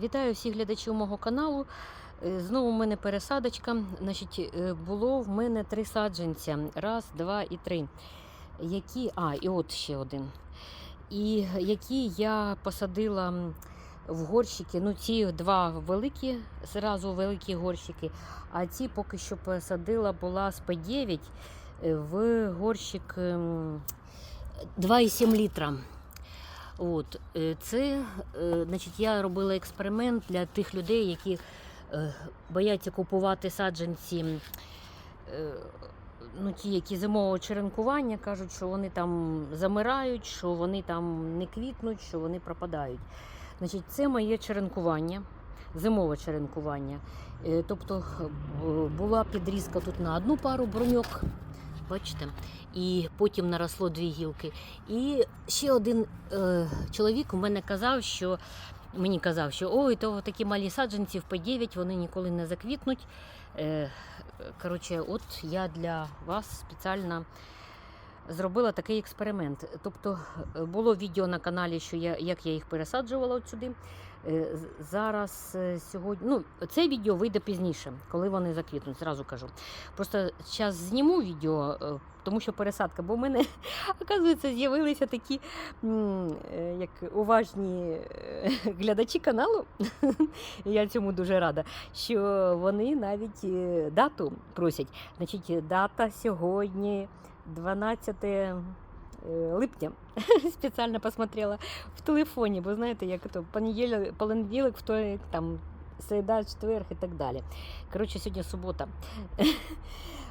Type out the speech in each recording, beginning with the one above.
Вітаю всіх глядачів мого каналу. Е, Знову в мене пересадочка. Значить, е, було в мене три саджанця. Раз, два і три. Які. А, і от ще один. І які я посадила в горщики. Ну, ці два великі, зразу великі горщики. А ці поки що посадила була з П9 е, в горщик ем, 2,7 літра. От, е, це, е, значить, я робила експеримент для тих людей, які е, бояться купувати саджанці, ну, ті, які зимового черенкування, кажуть, що вони там замирають, що вони там не квітнуть, що вони пропадають. Значить, це моє черенкування, зимове черенкування. Тобто була підрізка тут на одну пару броньок, бачите, і потім наросло дві гілки. І ще один е, чоловік у мене казав, що мені казав, що ой, то такі малі саджанці в П9, вони ніколи не заквітнуть. Е, коротше, от я для вас спеціально зробила такий експеримент. Тобто е, було відео на каналі, що я, як я їх пересаджувала от сюди. Е, Зараз е, сьогодні, ну, це відео вийде пізніше, коли вони заквітнуть, зразу кажу. Просто зараз зніму відео, е, тому що пересадка, бо в мене, оказується, з'явилися такі як уважні глядачі каналу. Я цьому дуже рада, що вони навіть дату просять. Значить, дата сьогодні 12 е, липня. Спеціально посмотрела в телефоні, бо знаєте, як то понеділок, понеділок, там середа, четверг і так далі. Коротше, сьогодні субота.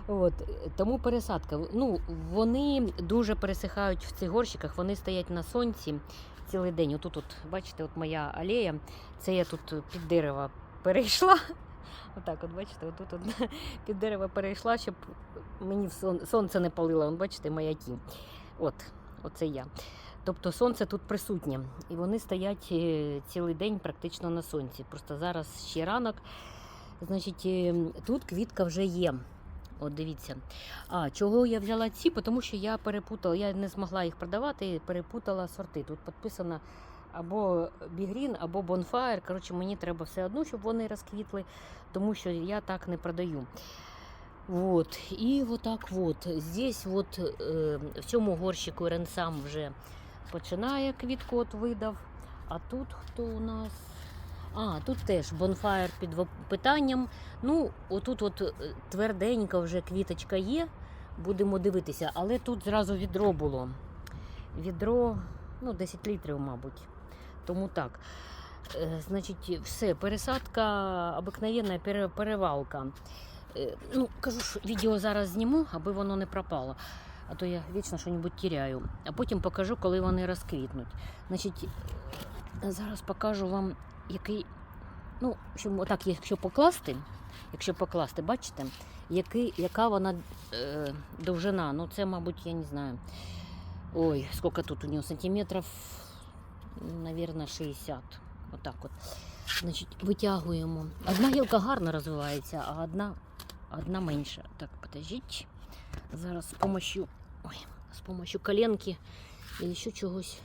От, тому пересадка. Ну, вони дуже пересихають в цих горщиках, вони стоять на сонці цілий день. Отут, от, бачите, от моя алея, це я тут під дерево перейшла. Отак, от бачите, отут от, під дерево перейшла, щоб мені сон- сонце не палило. От, бачите, моя тінь. От, оце я. Тобто сонце тут присутнє, і вони стоять е, цілий день практично на сонці. Просто зараз ще ранок. Значить, е, тут квітка вже є. От дивіться. А чого я взяла ці? Тому що я перепутала, я не змогла їх продавати, перепутала сорти. Тут підписано або Бігрін, або Bonfire. Коротше, мені треба все одно, щоб вони розквітли, тому що я так не продаю. Вот. І отак от. Здесь от, е, в цьому горщику Ренсам вже починає квітку видав. А тут хто у нас? А, тут теж бонфаєр під питанням. Ну, отут от е, тверденька вже квіточка є. Будемо дивитися, але тут зразу відро було. Відро, ну, 10 літрів, мабуть. Тому так. Е, Значить, все, пересадка, обикновенна перевалка. Е, Ну, кажу, що відео зараз зніму, аби воно не пропало. А то я вічно щось тіряю. А потім покажу, коли вони розквітнуть. Значить, е, зараз покажу вам, який. Ну, в отак, якщо покласти, якщо покласти, бачите, який, яка вона е, довжина. Ну, це, мабуть, я не знаю. Ой, скільки тут у нього сантиметрів, Навірно, 60. Отак от. Значить, витягуємо. Одна гілка гарно розвивається, а одна, одна менша. Так, подождіть. Зараз з помощью, ой, з помощью коленки і ще чогось.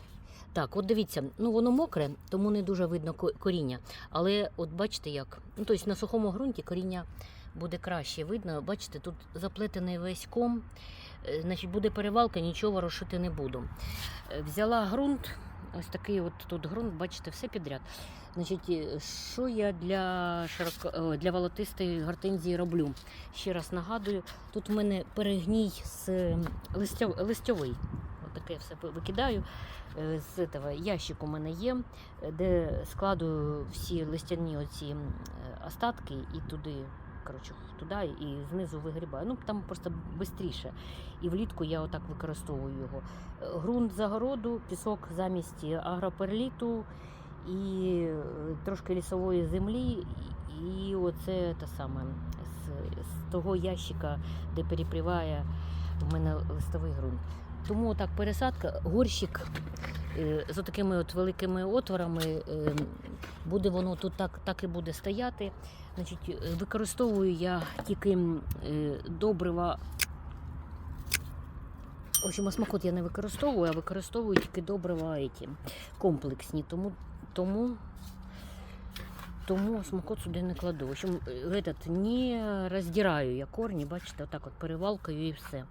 Так, от дивіться, ну воно мокре, тому не дуже видно коріння. Але от бачите як. Ну, тобто на сухому ґрунті коріння буде краще видно. Бачите, тут заплетений весь ком. Е, Значить, буде перевалка, нічого ворушити не буду. Е, Взяла ґрунт, ось такий от тут ґрунт, бачите, все підряд. Значить, е, що я для широко, для волотистої гортензії роблю? Ще раз нагадую, тут у мене перегній з листьов, листьовий. Отаке все викидаю. Е, З этого ящик у мене є, е, де складую всі листяні оці е, остатки і туди. Коротше, туди і знизу вигрібаю. Ну там просто швидше. І влітку я отак використовую його. Ґрунт загороду, пісок замість агроперліту і е, трошки лісової землі, і оце те саме з, з того ящика, де перепріває в мене листовий ґрунт. Тому так пересадка, горщик з такими от великими отворами, е, буде воно тут так, так і буде стояти. Значить, е, використовую я тільки е, добрива. В общем, осмокот я не використовую, а використовую тільки добрива еті, комплексні. Тому, тому тому смокот сюди не кладу. В общем, е, этот, не роздираю я корні, бачите, отак от перевалкою і все.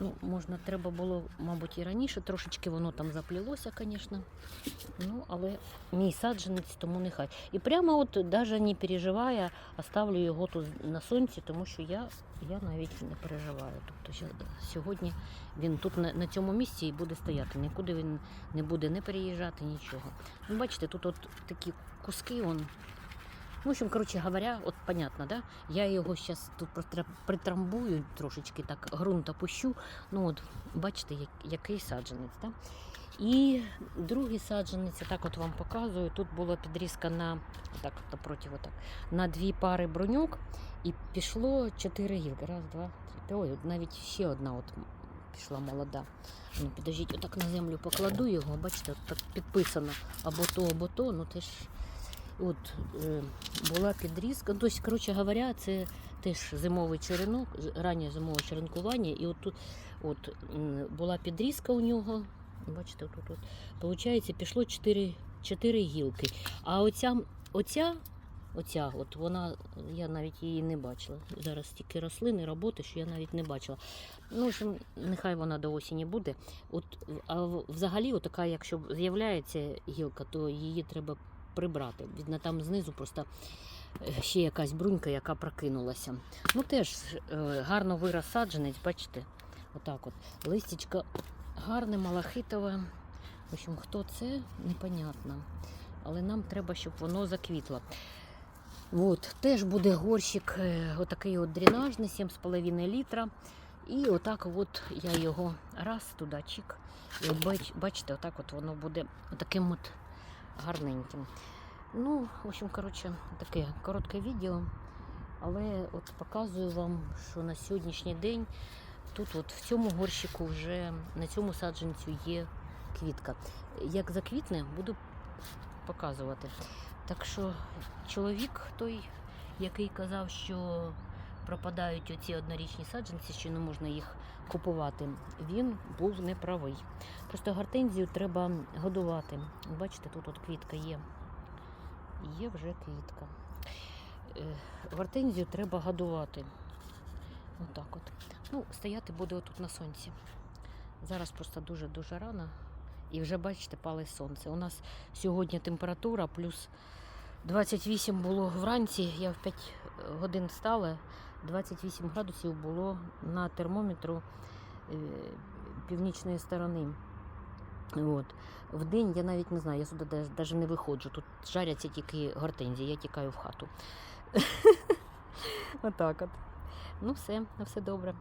Ну, можна, треба було, мабуть, і раніше, трошечки воно там заплілося, звісно. Ну, але мій саджанець, тому нехай. І прямо от навіть не переживаю, оставлю його тут на сонці, тому що я, я навіть не переживаю. Тобто сьогодні він тут на, на цьому місці і буде стояти. Нікуди він не буде не переїжджати, нічого. Ну, бачите, тут от такі куски, он. В общем, коротше говоря, от понятно, да? Я його зараз тут притрамбую трошечки, так ґрунт опущу. Ну от, бачите, як, який саджанець, да? І другий саджанець, я так от вам показую. Тут була підрізка на так, от напроти, отак, на дві пари броньок, і пішло чотири гілки. Раз, два, три. Ой, навіть ще одна от пішла молода. Ну, підождіть, отак на землю покладу його, бачите, от так підписано або то, або то, ну теж. От е, була підрізка. Ну, тобто, коротше говоря, це теж зимовий черенок, раннє зимове черенкування. І от тут от, була підрізка у нього. Бачите, тут от. Получається, пішло 4, 4 гілки. А оця, оця, оця, от вона, я навіть її не бачила. Зараз тільки рослини, роботи, що я навіть не бачила. Ну, в общем, нехай вона до осені буде. От, а взагалі, отака, якщо з'являється гілка, то її треба прибрати. Видно, там знизу просто е, ще якась брунька, яка прокинулася. Ну теж е, гарно саджанець, бачите? Отак от. Листячко гарне, малахитове. В общем, хто це, непонятно. Але нам треба, щоб воно заквітло. От, теж буде горщик, е, отакий от дренажний, 7,5 літра. І отак от я його раз туди чик. І бачите, отак от воно буде таким от гарненьким. Ну, в общем, коротше, таке коротке відео. Але от показую вам, що на сьогоднішній день тут, от в цьому горщику, вже на цьому саджанцю є квітка. Як заквітне, буду показувати. Так що чоловік той, який казав, що пропадають оці однорічні саджанці, що не можна їх купувати, він був неправий. Просто гортензію треба годувати. Бачите, тут от квітка є. Є вже квітка. Е, Гортензію треба годувати. Отак от. Ну, стояти буде отут на сонці. Зараз просто дуже-дуже рано. І вже бачите, палить сонце. У нас сьогодні температура плюс 28 було вранці. Я в 5 годин встала. 28 градусів було на термометру е, північної сторони. От. В день я навіть не знаю, я сюди навіть не виходжу. Тут жаряться тільки гортензії, я тікаю в хату. Отак от. Ну все, все добре.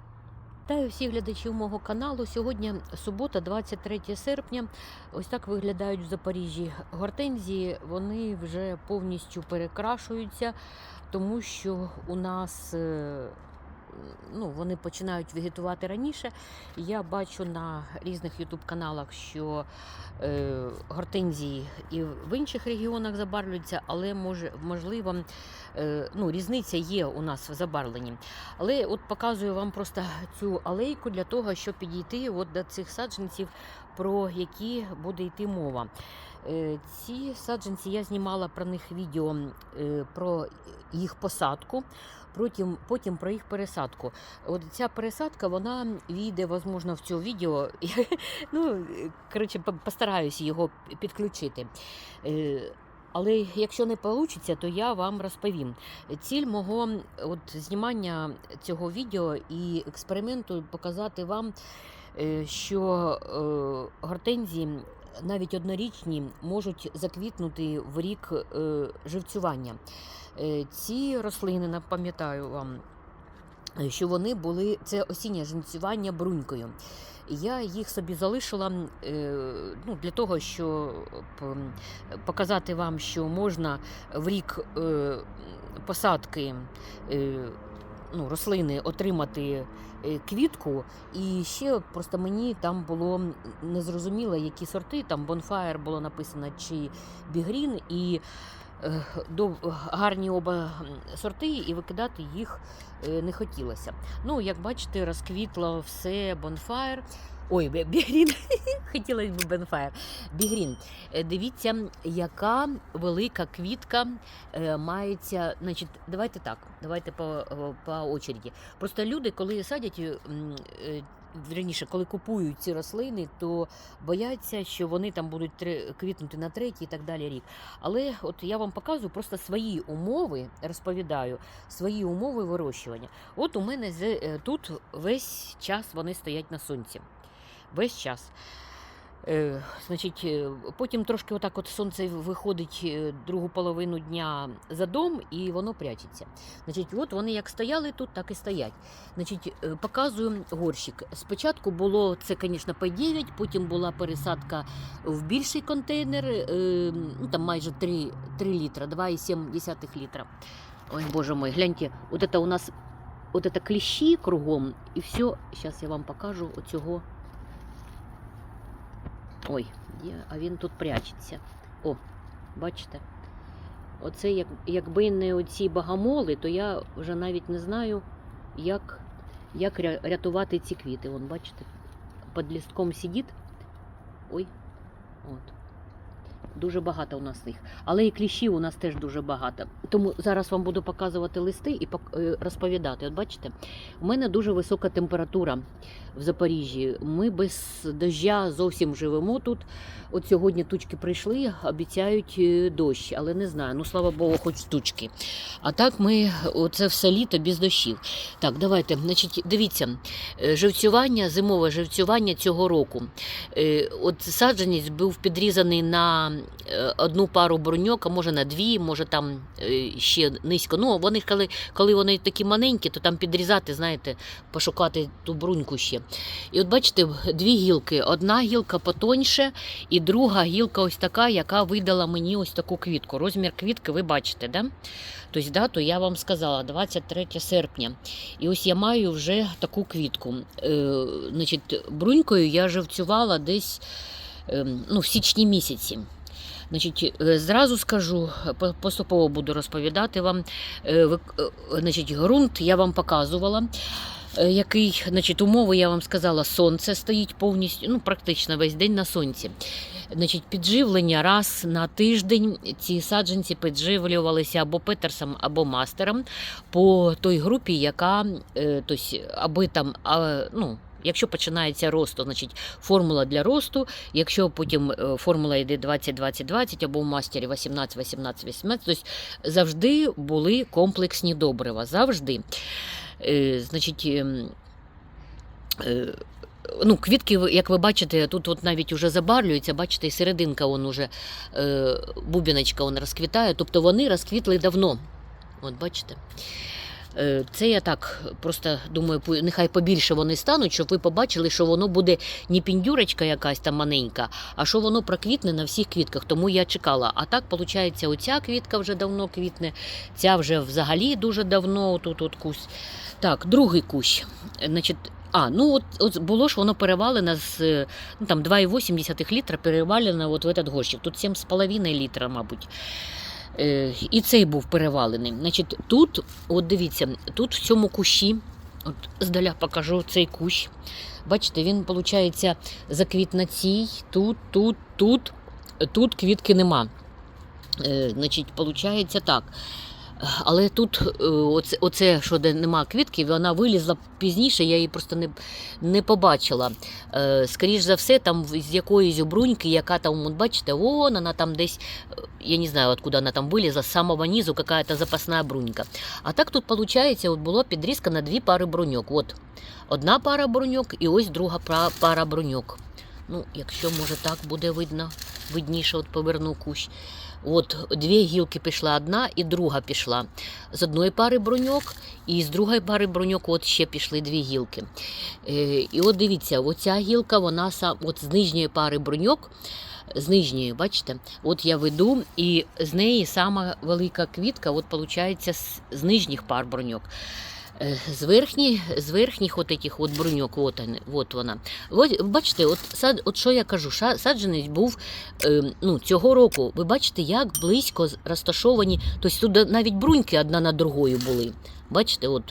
Вітаю всіх глядачів мого каналу. Сьогодні субота, 23 серпня. Ось так виглядають в Запоріжжі гортензії. Вони вже повністю перекрашуються, тому що у нас е, ну, вони починають вегетувати раніше. Я бачу на різних ютуб-каналах, що е, гортензії і в інших регіонах забарвлюються, але може, можливо, е, ну, різниця є у нас в забарвленні. Але от показую вам просто цю алейку для того, щоб підійти от до цих саджанців, про які буде йти мова. Е, Ці саджанці я знімала про них відео е, про їх посадку, потім, потім про їх пересадку. От ця пересадка, вона війде, можливо, в цьому відео. ну, коротше, по- постараюсь його підключити. Е, Але якщо не вийде, то я вам розповім. Ціль мого от, знімання цього відео і експерименту показати вам, е, що е, гортензії навіть однорічні можуть заквітнути в рік живцювання. Е, Ці рослини, напам'ятаю вам, е, що вони були це осіннє живцювання брунькою. Я їх собі залишила е, ну, для того, щоб показати вам, що можна в рік посадки ну, рослини отримати квітку. І ще просто мені там було незрозуміло, які сорти, там Bonfire було написано чи Бігрін. І гарні оба сорти, і викидати їх е, не хотілося. Ну, як бачите, розквітло все бонфаєр. Ой, бігрін. Хотілося б бенфаєр. Бігрін. Е, Дивіться, яка велика квітка е, мається. Значить, давайте так, давайте по, по очереді. Просто люди, коли садять. Е, е, Вірніше, коли купують ці рослини, то бояться, що вони там будуть квітнути на третій і так далі рік. Але от я вам показую просто свої умови, розповідаю, свої умови вирощування. От у мене е, тут весь час вони стоять на сонці. Весь час. Е, значить, е, потім трошки отак от сонце виходить е, другу половину дня за дом, і воно прячеться. Значить, от вони як стояли тут, так і стоять. Значить, показую горщик. Спочатку було це, звісно, P9, потім була пересадка в більший контейнер, ну, там майже 3, 3 літра, 2,7 літра. Ой, боже мой, гляньте, от це у нас от это кліщі кругом, і все, зараз я вам покажу оцього. Ой, а він тут прячеться. О, бачите? Оце як, якби не оці багамоли, то я вже навіть не знаю, як, як рятувати ці квіти. Вон, бачите, під лістком сидить. Ой, от. Дуже багато у нас їх. Але і кліщів у нас теж дуже багато. Тому зараз вам буду показувати листи і е, розповідати. От бачите, у мене дуже висока температура в Запоріжжі. Ми без дождя зовсім живемо тут. От сьогодні тучки прийшли, обіцяють е, дощ, але не знаю. Ну слава Богу, хоч тучки. А так ми оце все літо без дощів. Так, давайте. Значить, дивіться, е, живцювання, зимове живцювання цього року. От саджанець був підрізаний на одну пару бруньок, а може на дві, може там е, ще низько. Ну, вони коли, коли вони такі маленькі, то там підрізати, знаєте, пошукати ту бруньку ще. І от бачите, дві гілки. Одна гілка потоньше, і друга гілка ось така, яка видала мені ось таку квітку. Розмір квітки ви бачите, да? Тобто дату я вам сказала 23 серпня. І ось я маю вже таку квітку. Е, значить, брунькою я живцювала десь е, ну, в січні місяці. Значить, е, зразу скажу, поступово буду розповідати вам. Е, е, Значить, ґрунт я вам показувала. е, Який, значить, умови я вам сказала, сонце стоїть повністю, ну практично весь день на сонці. Значить, підживлення раз на тиждень ці саджанці підживлювалися або Петерсом, або мастером по той групі, яка е, тобто, аби там, ну. Якщо починається рост, то значить формула для росту. Якщо потім е, формула йде 20-20-20 або в мастері 18-18-18, тобто завжди були комплексні добрива. Завжди. Е, значить, ем, е, ну, квітки, як ви бачите, тут от навіть уже забарвлюються, бачите, і серединка вон уже, е, бубіночка вон розквітає, тобто вони розквітли давно. От бачите. Е, Це я так просто думаю, нехай побільше вони стануть, щоб ви побачили, що воно буде не піндюрочка якась там маленька, а що воно проквітне на всіх квітках. Тому я чекала. А так, виходить, оця квітка вже давно квітне, ця вже взагалі дуже давно тут от кусь. Так, другий кущ. Значить, а, ну от, от було ж воно перевалено з е, ну, там 2,8 літра перевалено от в этот горщик. Тут 7,5 літра, мабуть. Е, і цей був перевалений. Значить, тут, от дивіться, тут в цьому кущі, от здаля покажу цей кущ. Бачите, він, виходить, заквіт на цій, тут, тут, тут, тут квітки нема. Е, значить, виходить так. Але тут е, оце, оце, що де нема квітки, вона вилізла пізніше, я її просто не, не побачила. Е, скоріш за все, там з якоїсь бруньки, яка там, бачите, вон вона там десь, е, я не знаю, откуда вона там вилізла, з самого низу какая-то запасна брунька. А так тут, виходить, от було підрізка на дві пари бруньок. От одна пара бруньок і ось друга пара бруньок. Ну, якщо може так буде видно, видніше, от поверну кущ. От дві гілки пішла одна і друга пішла. З одної пари бруньок, і з другої пари бруньок от ще пішли дві гілки. Е, і от дивіться, оця гілка, вона от з нижньої пари бруньок, з нижньої, бачите, от я веду, і з неї сама велика квітка, от виходить, з, нижніх пар бруньок. Е, З верхніх, з верхніх от этих от бруньок, от, от вона. От, бачите, от, сад, от що я кажу, саджанець був е, ну, цього року. Ви бачите, як близько розташовані, тобто тут навіть бруньки одна на другою були. Бачите, от.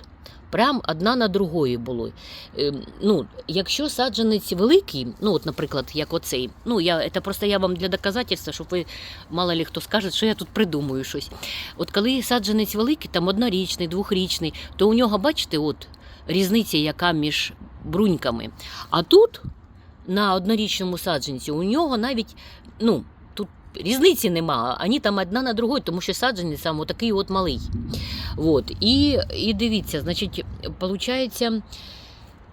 Прям одна на другої було. Е, ну, якщо саджанець великий, ну от, наприклад, як оцей, ну я це просто я вам для доказательства, щоб ви мало ли хто скаже, що я тут придумую щось. От коли саджанець великий, там однорічний, двохрічний, то у нього, бачите, от різниця, яка між бруньками. А тут на однорічному саджанці у нього навіть ну, різниці нема, ані там одна на другої, тому що саджанець сам отакий от малий. От. І, і дивіться, значить, виходить.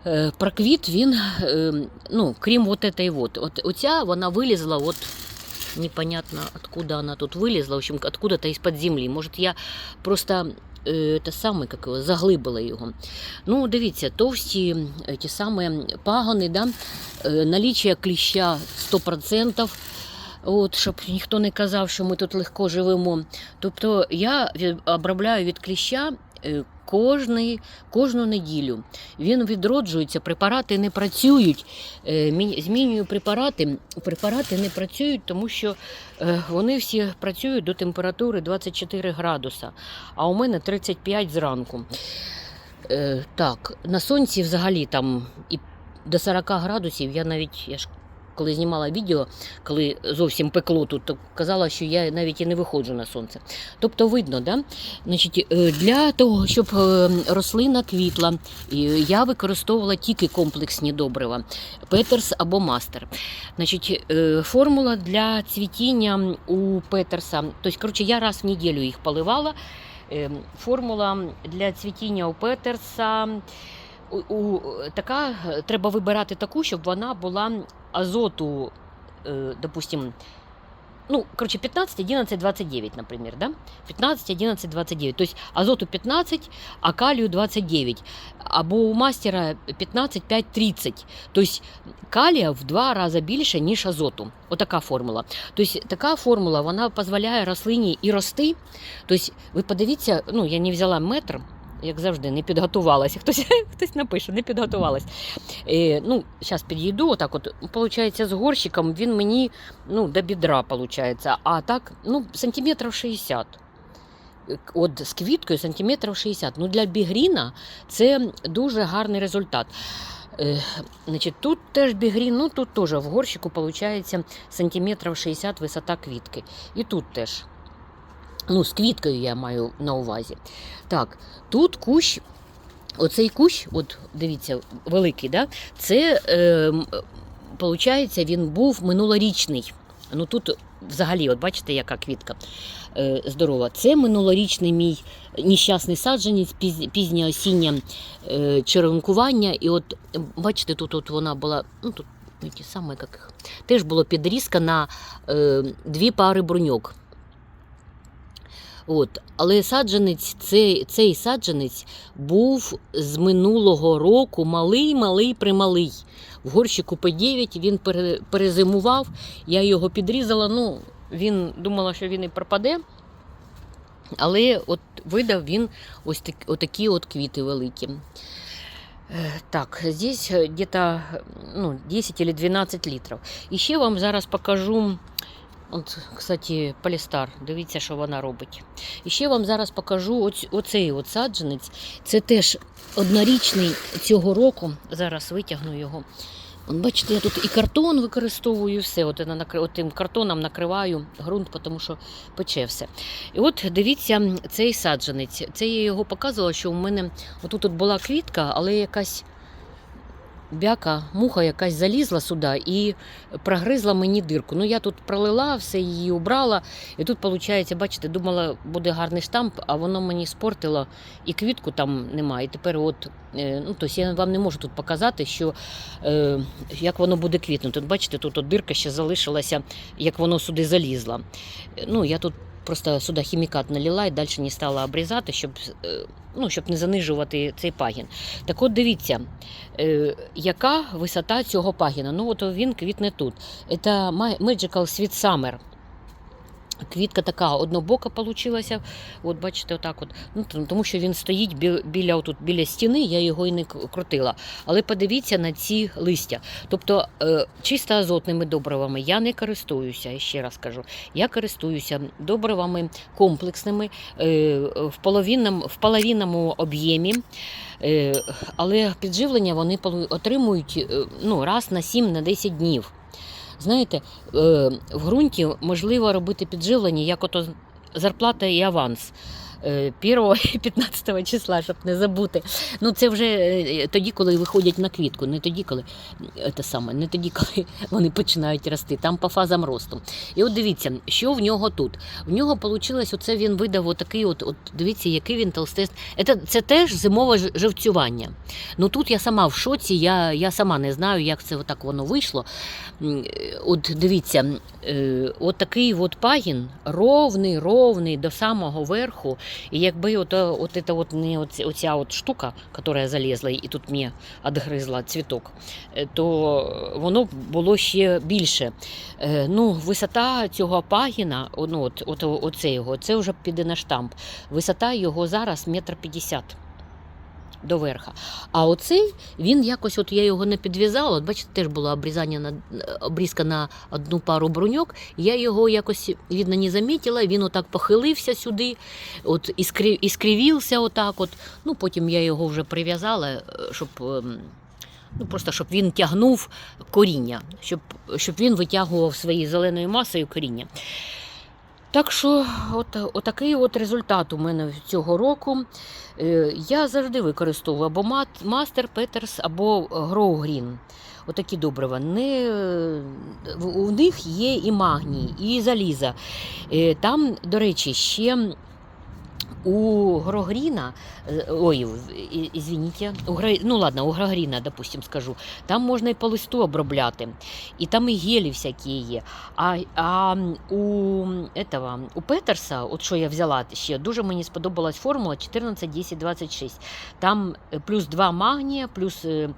Е, Проквіт він, е, ну, крім вот этой вот, от, оця вона вилізла, от непонятно откуда она тут вилізла, в общем, откуда-то із-під землі. Може, я просто е, те саме, як його, заглибила його. Ну, дивіться, товсті е, ті самі пагони, да? е, кліща 100%. От, щоб ніхто не казав, що ми тут легко живемо. Тобто я обробляю від кліща е, кожний, кожну неділю. Він відроджується, препарати не працюють. Е, Змінюю препарати. Препарати не працюють, тому що е, вони всі працюють до температури 24 градуса, а у мене 35 зранку. Так, на сонці взагалі там і до 40 градусів. Я навіть я ж коли знімала відео, коли зовсім пекло тут, то казала, що я навіть і не виходжу на сонце. Тобто видно, да? Значить, е, для того, щоб е, рослина квітла, я використовувала тільки комплексні добрива Петерс або мастер. Значить, е, формула для цвітіння у Петерса, тобто, коротше, я раз в неділю їх поливала. Е, Формула для цвітіння у Петерса. У, у, така, треба вибирати таку, щоб вона була азоту, е, допустим, ну, короче, 15, 11, 29, например, да? 15, 11, 29. То есть азоту 15, а калию 29. Або у мастера 15, 5, 30. То калія в два рази більше, ніж азоту. Отака формула. Тобто така формула вона дозволяє рослині і рости. Тобто, ви подивіться, ну я не взяла метр, як завжди, не підготувалася. Хтось, хтось напише, не підготувалась. Е, ну, зараз підійду, отак от, получається, з горщиком він мені ну, до бідра, получається. А так, ну, сантиметрів 60. Е, От з квіткою сантиметрів 60. Ну, для бігріна це дуже гарний результат. Е, значить, тут теж бігрін, ну тут теж в горщику виходить сантиметрів 60 висота квітки. І тут теж. Ну, з квіткою я маю на увазі. Так, тут кущ, оцей кущ, от дивіться, великий, да? це, е, він був минулорічний. Ну тут взагалі, от бачите, яка квітка е, здорова. Це минулорічний мій нещасний саджанець, піз, пізнє осіннє е, черенкування. І от бачите, тут от вона була, ну тут ті самі, як теж було підрізка на е, дві пари бруньок. От. Але саджанець, цей, цей саджанець був з минулого року малий, малий, прималий. В горщику П9 він перезимував, я його підрізала. Ну, він думала, що він і пропаде. Але от видав він ось так, отакі от квіти великі. Е, Так, здесь е, где-то ну, 10 или 12 літрів. І ще вам зараз покажу. От, кстати, полістар, дивіться, що вона робить. І ще вам зараз покажу оцей от саджанець. Це теж однорічний цього року. Зараз витягну його. Бачите, я тут і картон використовую, і все. От, от тим картоном накриваю ґрунт, тому що пече все. І от дивіться, цей саджанець. Це я його показувала, що у мене отут от була квітка, але якась бяка, муха якась залізла сюди і прогризла мені дирку. Ну я тут пролила, все її убрала. І тут, виходить, бачите, думала, буде гарний штамп, а воно мені спортило, і квітку там немає. І тепер, от, е, ну, тобто я вам не можу тут показати, що, е, як воно буде квітнути. Бачите, тут от дирка ще залишилася, як воно сюди залізло. Е, Ну, я тут просто сюди хімікат налила і далі не стала обрізати, щоб, е, ну, щоб не занижувати цей пагін. Так от дивіться, е, яка висота цього пагіна. Ну, от він квітне тут. Це Ma- Magical Sweet Summer. Квітка така однобока получилася. От бачите, отак от. Ну, тому що він стоїть бі- біля, отут, біля стіни, я його і не крутила. Але подивіться на ці листя. Тобто е, чисто азотними добривами я не користуюся, ще раз кажу. Я користуюся добривами комплексними е, в, половинному, в половинному об'ємі. Е, але підживлення вони отримують ну, раз на 7-10 днів. Знаєте, е, в ґрунті можливо робити підживлення, як ото зарплата і аванс. Е, 1 і 15 числа, щоб не забути. Ну, це вже е, тоді, коли виходять на квітку, не тоді, коли е, те саме, не тоді, коли вони починають рости, там по фазам росту. І от дивіться, що в нього тут. В нього вийшло, оце він видав отакий, от, от дивіться, який він толстест. Це, це теж зимове живцювання. Ну тут я сама в шоці, я, я сама не знаю, як це отак воно вийшло. Е, От дивіться, е, от такий от пагін ровний, ровний до самого верху. І якби от, от, це от не оця, оця от штука, яка залізла і тут мені відгризла цвіток, е, то воно було ще більше. Е, Ну, висота цього пагіна, ну, от, от, оце його, це вже піде на штамп. Висота його зараз метр п'ятдесят до верха. А оцей він якось, от я його не підв'язала. От бачите, теж було обрізання на обрізка на одну пару бруньок. Я його якось видно не замітила. Він отак похилився сюди, от іскрив, іскривівся отак. От. Ну потім я його вже прив'язала, е, щоб. ем, Ну, просто щоб він тягнув коріння, щоб, щоб він витягував своєю зеленою масою коріння. Так що, от, отакий от результат у мене цього року. Е, Я завжди використовую або мастер, петерс, або Grow. Отакі добрива. Не, у них є і магній, і заліза. Е, Там, до речі, ще у Грогріна, е, ой, извините, у Гро- ну ладно, у Грогріна, допустим, скажу, там можна і по листу обробляти, і там і гелі всякі є. А, а у, этого, у Петерса, от що я взяла ще, дуже мені сподобалась формула 14, 10, 26. Там е, плюс 2 магнія, плюс е,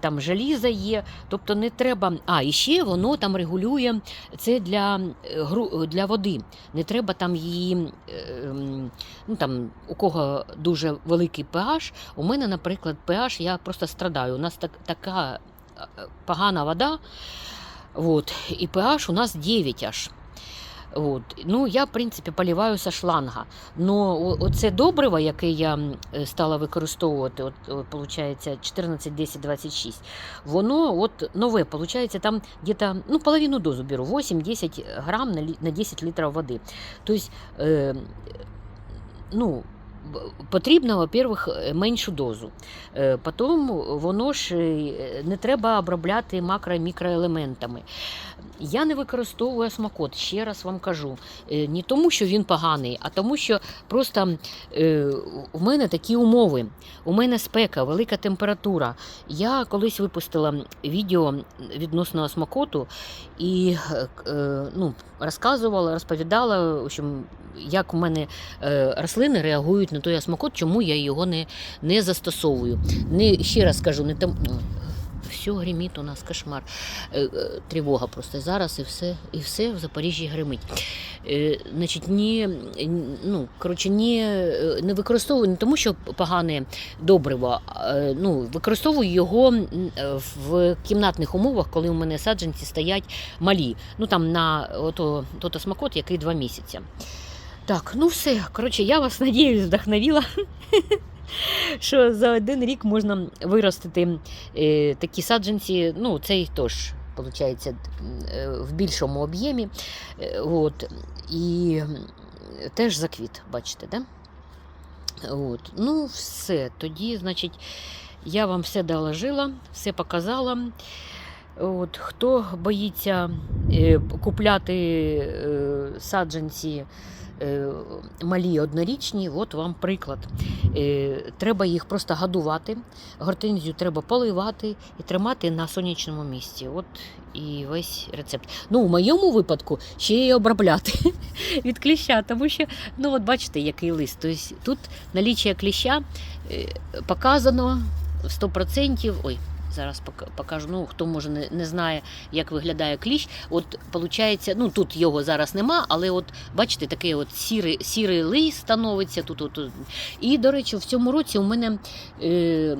там желіза є. Тобто не треба. А, і ще воно там регулює це для, для води. Не треба там її. Ну, там, у кого дуже великий pH, у мене, наприклад, pH, я просто страдаю. У нас так, така е, погана вода, от, і pH у нас 9 аж. От. Ну, я, в принципі, поливаю со шланга. Но оце добриво, яке я е, стала використовувати, от, от, получається, 14, 10, 26, воно от нове, получається, там где-то, ну, половину дозу беру, 8-10 грам на, на 10 літрів води. Тобто, ну, потрібно, во-первых, е, меншу дозу. Е, Потім воно ж е, не треба обробляти макро- і мікроелементами. Я не використовую смакот, ще раз вам кажу. Не тому, що він поганий, а тому, що просто у мене такі умови. У мене спека, велика температура. Я колись випустила відео відносно смакоту і ну, розказувала, розповідала, в общем, як у мене е, рослини реагують на той осмокот, чому я його не, не застосовую. Не, ще раз кажу, не там. Все гримить у нас кошмар. Е, е, Тривога просто зараз і все, і все в Запоріжжі гримить. Значить, ні, ну, коротше, ні, не використовую не тому, що погане добриво. Ну, використовую його в кімнатних умовах, коли у мене саджанці стоять малі. Ну там на ото, тото смакот, який два місяці. Так, ну все. Коротше, я вас надіюсь, вдохновила. Що за один рік можна виростити е, такі саджанці, ну, цей теж, виходить, в більшому об'ємі. Е, от, і теж заквіт, бачите, да? От. Ну, все. Тоді, значить, я вам все доложила, все показала. От, хто боїться е, купляти е, саджанці малі однорічні, от вам приклад. Е, треба їх просто годувати, гортензію треба поливати і тримати на сонячному місці. От і весь рецепт. Ну, у моєму випадку ще й обробляти від кліща, тому що, ну, от бачите, який лист. Тобто тут наліччя кліща е, показано 100%. Ой, Зараз покажу. Ну, хто може не, не знає, як виглядає кліщ. От виходить, ну тут його зараз нема, але от бачите, такий от сірий, сірий лист становиться тут. От, от. І, до речі, в цьому році у мене. Е,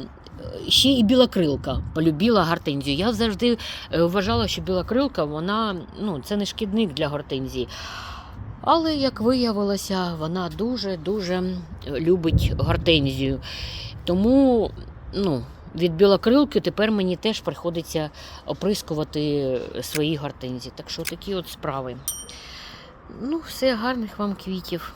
Ще і білокрилка полюбила гортензію. Я завжди е, вважала, що білокрилка вона ну, це не шкідник для гортензії. Але, як виявилося, вона дуже-дуже любить гортензію. Тому ну, від білокрилки тепер мені теж приходиться оприскувати свої гортензії. Так що такі от справи. Ну, все, гарних вам квітів.